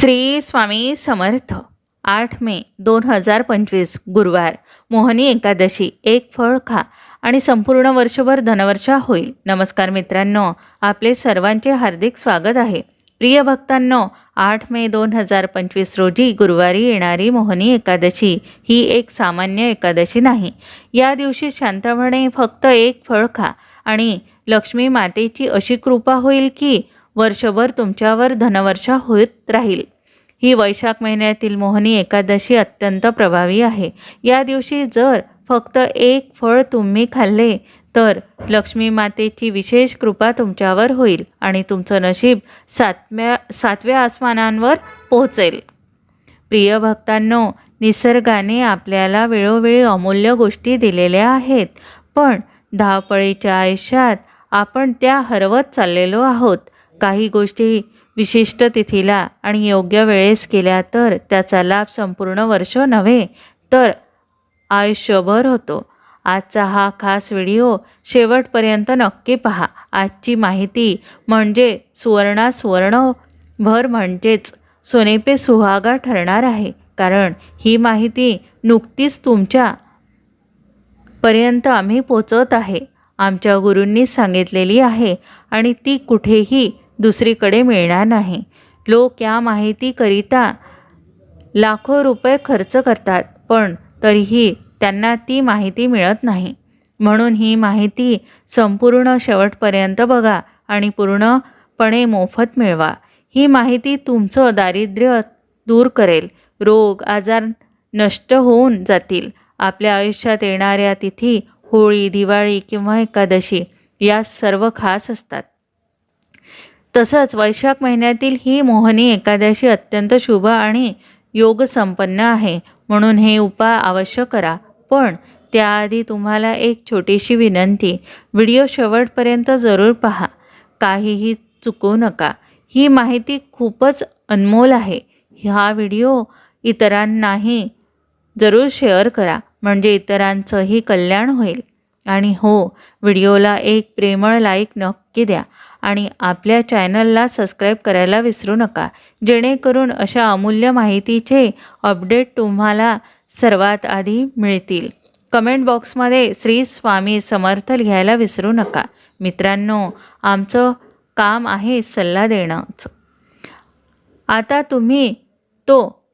श्री स्वामी समर्थ. आठ मे दोन हजार पंचवीस गुरुवार. मोहनी एकादशी एक फळ खा आणि संपूर्ण वर्षभर धनवर्षा होईल. नमस्कार मित्रांनो आपले सर्वांचे हार्दिक स्वागत आहे. प्रिय भक्तांनो आठ मे दोन हजार पंचवीस रोजी गुरुवारी येणारी मोहनी एकादशी ही एक सामान्य एकादशी नाही. या दिवशी शांतपणे फक्त एक फळ खा आणि लक्ष्मी मातेची अशी कृपा होईल की वर्षभर तुमच्यावर धनवर्षा होत राहील. ही वैशाख महिन्यातील मोहनी एकादशी अत्यंत प्रभावी आहे. या दिवशी जर फक्त एक फळ तुम्ही खाल्ले तर लक्ष्मी मातेची विशेष कृपा तुमच्यावर होईल आणि तुमचं नशीब सातव्या सातव्या आसमानांवर पोहोचेल. प्रिय भक्तांनो निसर्गाने आपल्याला वेळोवेळी अमूल्य गोष्टी दिलेल्या आहेत पण धावपळीच्या आयुष्यात आपण त्या हरवत चाललेलो आहोत. काही गोष्टी विशिष्ट तिथीला आणि योग्य वेळेस केल्या तर त्याचा लाभ संपूर्ण वर्ष नव्हे तर आयुष्यभर होतो. आजचा हा खास व्हिडिओ शेवटपर्यंत नक्की पहा. आजची माहिती म्हणजे सुवर्णा सुवर्ण भर म्हणजेच सोनेपे सुहागा ठरणार आहे. कारण ही माहिती नुकतीच तुमच्या पर्यंत आम्ही पोचवत आहे. आमच्या गुरूंनी सांगितलेली आहे आणि ती कुठेही दुसरीकडे मिळणार नाही. लोक या माहितीकरिता लाखो रुपये खर्च करतात पण तरीही त्यांना ती माहिती मिळत नाही. म्हणून ही माहिती संपूर्ण शेवटपर्यंत बघा आणि पूर्णपणे मोफत मिळवा. ही माहिती तुमचं दारिद्र्य दूर करेल. रोग आजार नष्ट होऊन जातील. आपल्या आयुष्यात येणाऱ्या तिथी होळी दिवाळी किंवा एकादशी या सर्व खास असतात. तसंच वैशाख महिन्यातील ही मोहनी एकादशी अत्यंत शुभ आणि योगसंपन्न आहे. म्हणून हे उपाय अवश्य करा. पण त्याआधी तुम्हाला एक छोटीशी विनंती. व्हिडिओ शेवटपर्यंत जरूर पहा. काहीही चुकवू नका. ही माहिती खूपच अनमोल आहे. हा व्हिडिओ इतरांनाही जरूर शेअर करा. म्हणजे इतरांचंही कल्याण होईल. आणि हो व्हिडिओला एक प्रेमळ लाईक नक्की द्या. आणि आपल्या चॅनलला सबस्क्राईब करायला विसरू नका. जेणेकरून अशा अमूल्य माहितीचे अपडेट तुम्हाला सर्वात आधी मिळतील. कमेंट बॉक्समध्ये श्री स्वामी समर्थ लिहायला विसरू नका. मित्रांनो आमचं काम आहे सल्ला देणंच. आता तुम्ही तो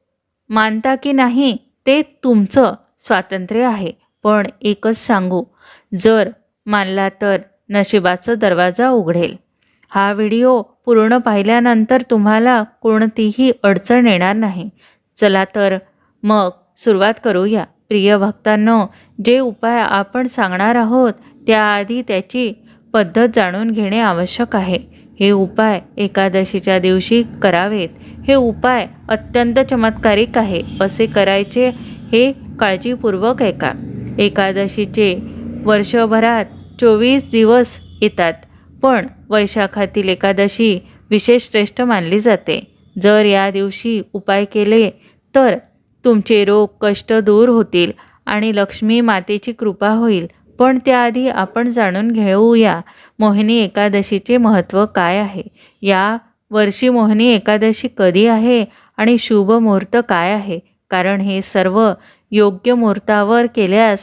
मानता की नाही ते तुमचं स्वातंत्र्य आहे. पण एकच सांगू जर मानला तर नशिबाचा दरवाजा उघडेल. हा व्हिडिओ पूर्ण पाहिल्यानंतर तुम्हाला कोणतीही अडचण येणार नाही. चला तर मग सुरुवात करूया. प्रिय भक्तांनो जे उपाय आपण सांगणार आहोत त्याआधी त्याची पद्धत जाणून घेणे आवश्यक आहे. हे उपाय एकादशीच्या दिवशी करावेत. हे उपाय अत्यंत चमत्कारिक आहे. असे करायचे हे काळजीपूर्वक ऐका. एकादशीचे वर्षभरात चोवीस दिवस येतात पण वैशाखातील एकादशी विशेष श्रेष्ठ मानली जाते. जर या दिवशी उपाय केले तर तुमचे रोग कष्ट दूर होतील आणि लक्ष्मी मातेची कृपा होईल. पण त्याआधी आपण जाणून घेऊया मोहिनी एकादशीचे महत्त्व काय आहे. या वर्षी मोहिनी एकादशी कधी आहे आणि शुभ मुहूर्त काय आहे? कारण हे सर्व योग्य मुहूर्तावर केल्यास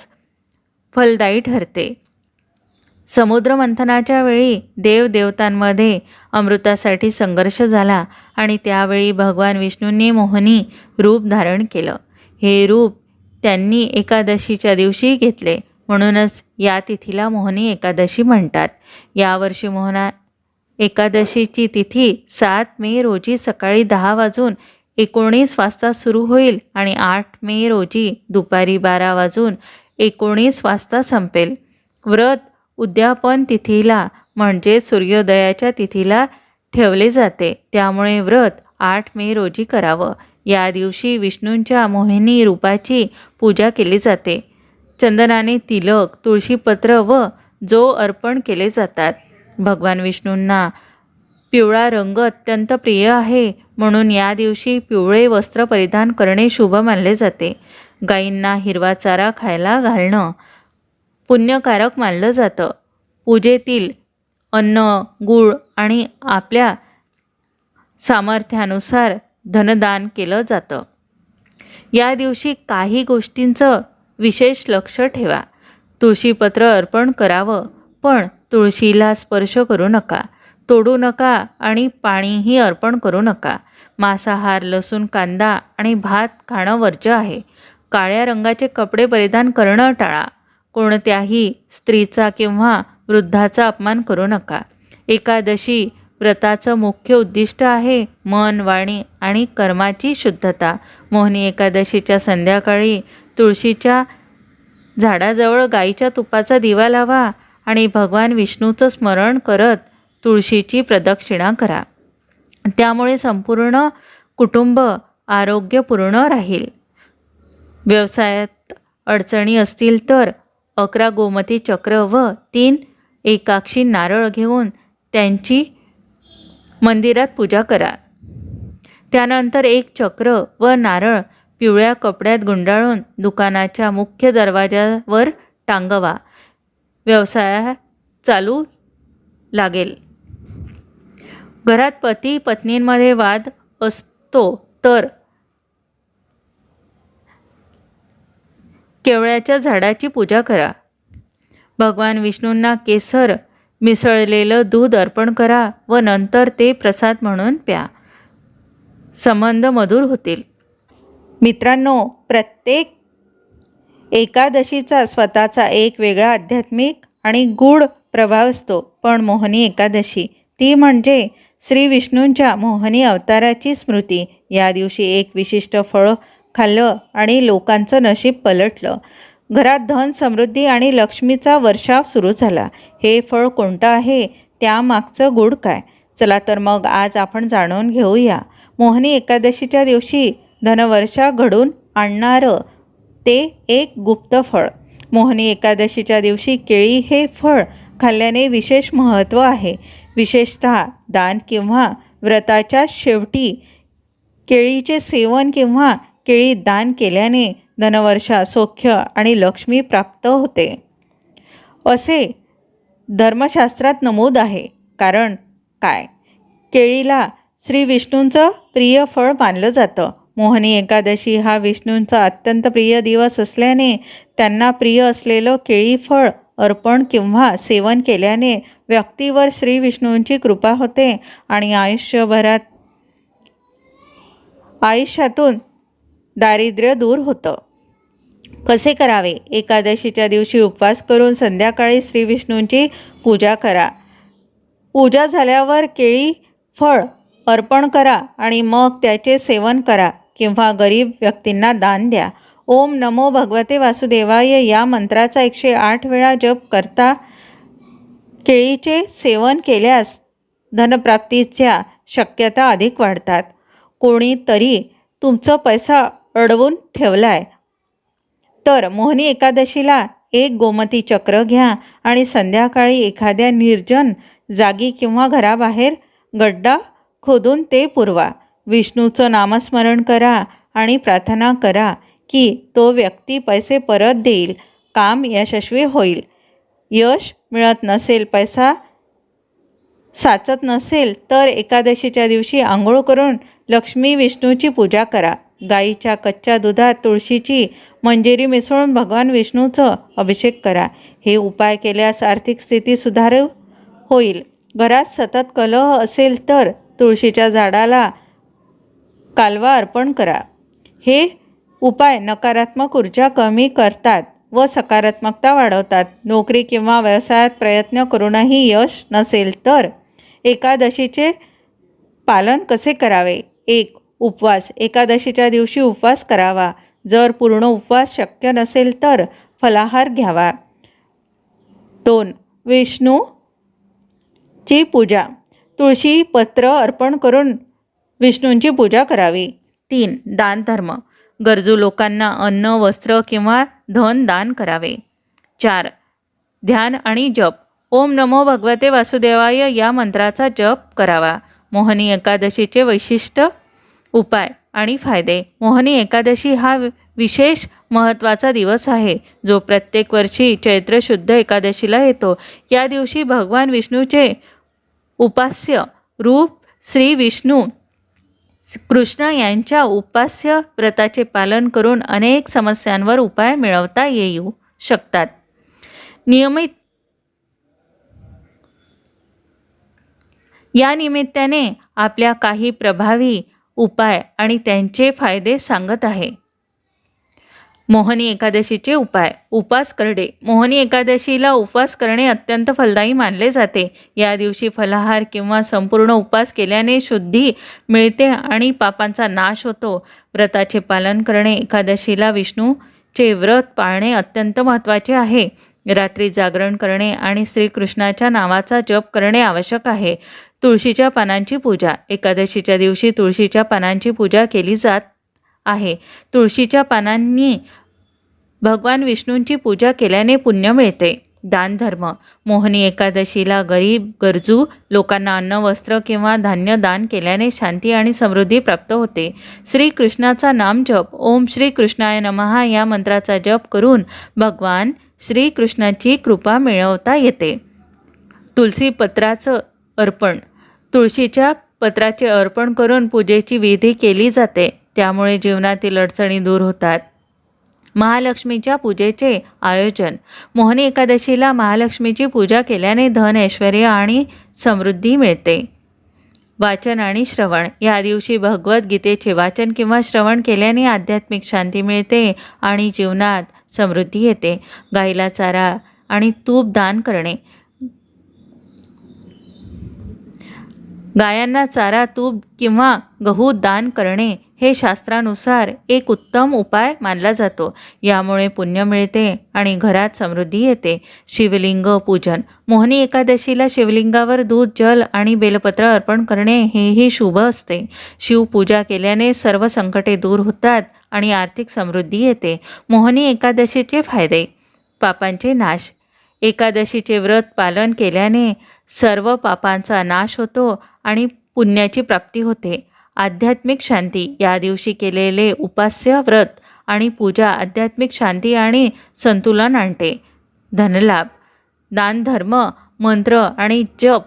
फलदायी ठरते. समुद्रमंथनाच्या वेळी देवदेवतांमध्ये अमृतासाठी संघर्ष झाला आणि त्यावेळी भगवान विष्णूंनी मोहनी रूप धारण केलं. हे रूप त्यांनी एकादशीच्या दिवशी घेतले. म्हणूनच या तिथीला मोहनी एकादशी म्हणतात. यावर्षी मोहना एकादशीची तिथी सात मे रोजी सकाळी दहा वाजून एकोणीस वाजता सुरू होईल आणि आठ मे रोजी दुपारी बारा वाजून एकोणीस वाजता संपेल. व्रत उद्यापन तिथीला म्हणजे सूर्योदयाच्या तिथीला ठेवले जाते. त्यामुळे व्रत आठ मे रोजी करावं. या दिवशी विष्णूंच्या मोहिनी रूपाची पूजा केली जाते. चंदनाने तिलक तुळशीपत्र व जो अर्पण केले जातात. भगवान विष्णूंना पिवळा रंग अत्यंत प्रिय आहे. म्हणून या दिवशी पिवळे वस्त्र परिधान करणे शुभ मानले जाते. गायींना हिरवा चारा खायला घालणं पुण्यकारक मानलं जातं. पूजेतील अन्न गूळ आणि आपल्या सामर्थ्यानुसार धनदान केलं जातं. या दिवशी काही गोष्टींचं विशेष लक्ष ठेवा. तुळशीपत्र अर्पण करावं पण तुळशीला स्पर्श करू नका. तोडू नका आणि पाणीही अर्पण करू नका. मांसाहार लसूण कांदा आणि भात खाणं वर्ज्य आहे. काळ्या रंगाचे कपडे परिधान करणं टाळा. कोणत्याही स्त्रीचा किंवा वृद्धाचा अपमान करू नका. एकादशी व्रताचं मुख्य उद्दिष्ट आहे मन वाणी आणि कर्माची शुद्धता. मोहनी एकादशीच्या संध्याकाळी तुळशीच्या झाडाजवळ गाईच्या तुपाचा दिवा लावा आणि भगवान विष्णूचं स्मरण करत तुळशीची प्रदक्षिणा करा. त्यामुळे संपूर्ण कुटुंब आरोग्यपूर्ण राहील. व्यवसायात अडचणी असतील तर अकरा गोमती चक्र व तीन एकाक्षी नारळ घेऊन त्यांची मंदिरात पूजा करा. त्यानंतर एक चक्र व नारळ पिवळ्या कपड्यात गुंडाळून दुकानाच्या मुख्य दरवाजावर टांगवा. व्यवसाय चालू लागेल. घरात पती पत्नींमध्ये वाद असतो तर केवळ्याच्या झाडाची पूजा करा. भगवान विष्णूंना केसर मिसळलेलं दूध अर्पण करा व नंतर ते प्रसाद म्हणून प्या. संबंध मधुर होतील. मित्रांनो प्रत्येक एकादशीचा स्वतःचा एक वेगळा आध्यात्मिक आणि गूढ प्रभाव असतो. पण मोहनी एकादशी ती म्हणजे श्री विष्णूंच्या मोहनी अवताराची स्मृती. या दिवशी एक विशिष्ट फळ खाल्लं आणि लोकांचं नशीब पलटलं. घरात धन समृद्धी आणि लक्ष्मीचा वर्षाव सुरू झाला. हे फळ कोणतं आहे? त्यामागचं गुड काय? चला तर मग आज आपण जाणून घेऊया. मोहनी एकादशीच्या दिवशी धनवर्षा घडून आणणारं ते एक गुप्त फळ. मोहनी एकादशीच्या दिवशी केळी हे फळ खाल्ल्याने विशेष महत्त्व आहे. विशेषतः दान किंवा व्रताच्या शेवटी केळीचे सेवन किंवा केळी दान केल्याने धनवर्षा सौख्य आणि लक्ष्मी प्राप्त होते. असे धर्मशास्त्रात नमूद आहे. कारण काय? केळीला श्री विष्णूंचं प्रिय फळ मानलं जातं. मोहनी एकादशी हा विष्णूंचा अत्यंत प्रिय दिवस असल्याने त्यांना प्रिय असलेलं केळी फळ अर्पण किंवा सेवन केल्याने व्यक्तीवर श्री विष्णूंची कृपा होते आणि आयुष्यभरात आयुष्यातून दारिद्र्य दूर होतं. कसे करावे? एकादशीच्या दिवशी उपवास करून संध्याकाळी श्री विष्णूंची पूजा करा. पूजा झाल्यावर केळी फळ अर्पण करा आणि मग त्याचे सेवन करा किंवा गरीब व्यक्तींना दान द्या. ओम नमो भगवते वासुदेवाय. या मंत्राचा एकशे आठ वेळा जप करता केळीचे सेवन केल्यास धनप्राप्तीच्या शक्यता अधिक वाढतात. कोणीतरी तुमचं पैसा अडवून ठेवलाय. तर मोहनी एकादशीला एक गोमती चक्र घ्या आणि संध्याकाळी एखाद्या निर्जन जागी किंवा घराबाहेर गड्डा खोदून ते पुरवा. विष्णूचं नामस्मरण करा आणि प्रार्थना करा की तो व्यक्ती पैसे परत देईल. काम यशस्वी होईल. यश मिळत नसेल पैसा साचत नसेल तर एकादशीच्या दिवशी आंघोळ करून लक्ष्मी विष्णूची पूजा करा. गाईच्या कच्च्या दुधात तुळशीची मंजिरी मिसळून भगवान विष्णूचं अभिषेक करा. हे उपाय केल्यास आर्थिक स्थिती सुधार होईल. घरात सतत कलह असेल तर तुळशीच्या झाडाला कालवा अर्पण करा. हे उपाय नकारात्मक ऊर्जा कमी करतात व सकारात्मकता वाढवतात. नोकरी किंवा व्यवसायात प्रयत्न करूनही यश नसेल तर एकादशीचे पालन कसे करावे? एक उपवास. एकादशीच्या दिवशी उपवास करावा. जर पूर्ण उपवास शक्य नसेल तर फलाहार घ्यावा. दोन. विष्णूची पूजा. तुळशी पत्र अर्पण करून विष्णूंची पूजा करावी. तीन. दान धर्म गरजू लोकांना अन्न वस्त्र किंवा धन दान करावे. चार. ध्यान आणि जप. ओम नमो भगवते वासुदेवाय या मंत्राचा जप करावा. मोहनी एकादशीचे वैशिष्ट्य उपाय आणि फायदे. मोहनी एकादशी हा विशेष महत्त्वाचा दिवस आहे जो प्रत्येक वर्षी चैत्र शुद्ध एकादशीला येतो. या दिवशी भगवान विष्णूचे उपास्य रूप श्री विष्णू कृष्ण यांच्या उपास्य व्रताचे पालन करून अनेक समस्यांवर उपाय मिळवता येऊ शकतात. नियमित या निमित्ताने आपल्या काही प्रभावी उपाय आणि त्यांचे फायदे सांगत आहे. मोहनी एकादशीचे उपाय. उपास करणे मोहनी एकादशीला उपवास करणे अत्यंत फलदायी मानले जाते. या दिवशी फलाहार किंवा संपूर्ण उपवास केल्याने शुद्धी मिळते आणि पापांचा नाश होतो. व्रताचे पालन करणे एकादशीला विष्णूचे व्रत पाळणे अत्यंत महत्त्वाचे आहे. रात्री जागरण करणे आणि श्रीकृष्णाच्या नावाचा जप करणे आवश्यक आहे. तुळशीच्या पानांची पूजा. एकादशीच्या दिवशी तुळशीच्या पानांची पूजा केली जात आहे. तुळशीच्या पानांनी भगवान विष्णूंची पूजा केल्याने पुण्य मिळते. दानधर्म. मोहनी एकादशीला गरीब गरजू लोकांना अन्न वस्त्र किंवा धान्य दान केल्याने शांती आणि समृद्धी प्राप्त होते. श्रीकृष्णाचा नाम जप. ओम श्री कृष्णाय नमहा या मंत्राचा जप करून भगवान श्रीकृष्णाची कृपा मिळवता येते. तुलसी पत्राचं अर्पण. तुळशीच्या पत्राचे अर्पण करून पूजेची विधी केली जाते. त्यामुळे जीवनातील अडचणी दूर होतात. महालक्ष्मीच्या पूजेचे आयोजन. मोहनी एकादशीला महालक्ष्मीची पूजा केल्याने धन ऐश्वर आणि समृद्धी मिळते. वाचन आणि श्रवण. या दिवशी भगवद्गीतेचे वाचन किंवा श्रवण केल्याने आध्यात्मिक शांती मिळते आणि जीवनात समृद्धी येते. गाईला चारा आणि तूप दान करणे. गायांना चारा तूप किंवा गहू दान करणे हे शास्त्रानुसार एक उत्तम उपाय मानला जातो. यामुळे पुण्य मिळते आणि घरात समृद्धी येते. शिवलिंग पूजन. मोहनी एकादशीला शिवलिंगावर दूध जल आणि बेलपत्र अर्पण करणे हेही शुभ असते. शिवपूजा केल्याने सर्व संकटे दूर होतात आणि आर्थिक समृद्धी येते. मोहनी एकादशीचे फायदे. पापांचे नाश. एकादशीचे व्रत पालन केल्याने सर्व पापांचा नाश होतो आणि पुण्याची प्राप्ती होते. आध्यात्मिक शांती या दिवशी केलेले उपास्य व्रत आणि पूजा आध्यात्मिक शांती आणि संतुलन आणते. धनलाभ दानधर्म मंत्र आणि जप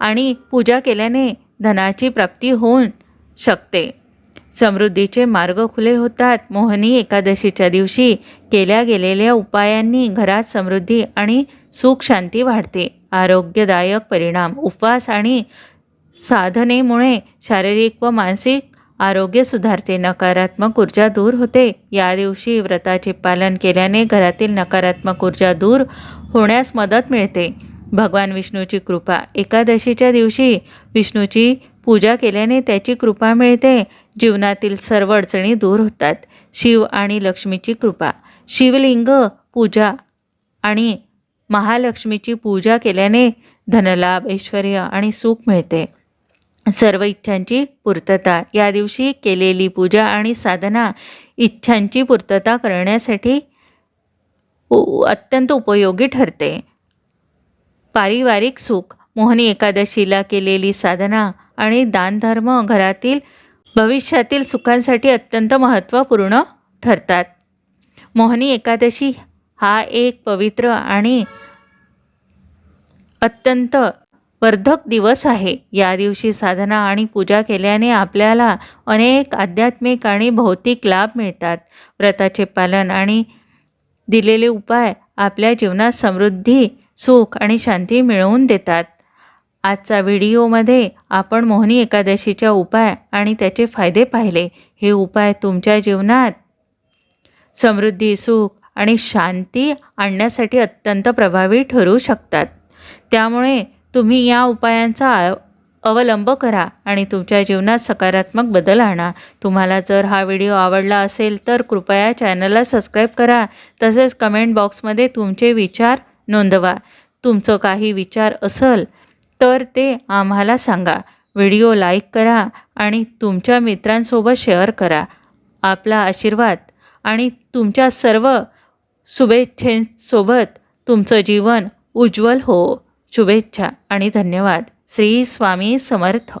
आणि पूजा केल्याने धनाची प्राप्ती होऊन शकते. समृद्धीचे मार्ग खुले होतात. मोहनी एकादशीच्या दिवशी केल्या गेलेल्या उपायांनी घरात समृद्धी आणि सुख शांती वाढते. आरोग्यदायक परिणाम. उपवास आणि साधनेमुळे शारीरिक व मानसिक आरोग्य सुधारते. नकारात्मक ऊर्जा दूर होते. या दिवशी व्रताचे पालन केल्याने घरातील नकारात्मक ऊर्जा दूर होण्यास मदत मिळते. भगवान विष्णूची कृपा. एकादशीच्या दिवशी विष्णूची पूजा केल्याने त्याची कृपा मिळते. जीवनातील सर्व अडचणी दूर होतात. शिव आणि लक्ष्मीची कृपा. शिवलिंग पूजा आणि महालक्ष्मीची पूजा केल्याने धनलाभ ऐश्वर आणि सुख मिळते. सर्व इच्छांची पूर्तता या दिवशी केलेली पूजा आणि साधना इच्छांची पूर्तता करण्यासाठी अत्यंत उपयोगी ठरते. पारिवारिक सुख मोहनी एकादशीला केलेली साधना आणि दानधर्म घरातील भविष्यातील सुखांसाठी अत्यंत महत्त्वपूर्ण ठरतात. मोहनी एकादशी हा एक पवित्र आणि अत्यंत वर्धक दिवस आहे. या दिवशी साधना आणि पूजा केल्याने आपल्याला अनेक आध्यात्मिक आणि भौतिक लाभ मिळतात. व्रताचे पालन आणि दिलेले उपाय आपल्या जीवनात समृद्धी सुख आणि शांती मिळवून देतात. आजचा व्हिडिओमध्ये आपण मोहनी एकादशीच्या उपाय आणि त्याचे फायदे पाहिले. हे उपाय तुमच्या जीवनात समृद्धी सुख आणि शांती आणण्यासाठी अत्यंत प्रभावी ठरू शकतात. त्यामुळे तुम्ही या उपायांचा अवलंब करा आणि तुमच्या जीवनात सकारात्मक बदल आणा. तुम्हाला जर हा व्हिडिओ आवडला असेल तर कृपया चॅनलला सबस्क्राईब करा. तसेच कमेंट बॉक्समध्ये तुमचे विचार नोंदवा. तुमचं काही विचार असेल तर ते आम्हाला सांगा. व्हिडिओ लाईक करा आणि तुमच्या मित्रांसोबत शेअर करा. आपला आशीर्वाद आणि तुमच्या सर्व शुभेच्छेसोबत तुमचं जीवन उज्ज्वल हो. शुभेच्छा आणि धन्यवाद. श्री स्वामी समर्थ.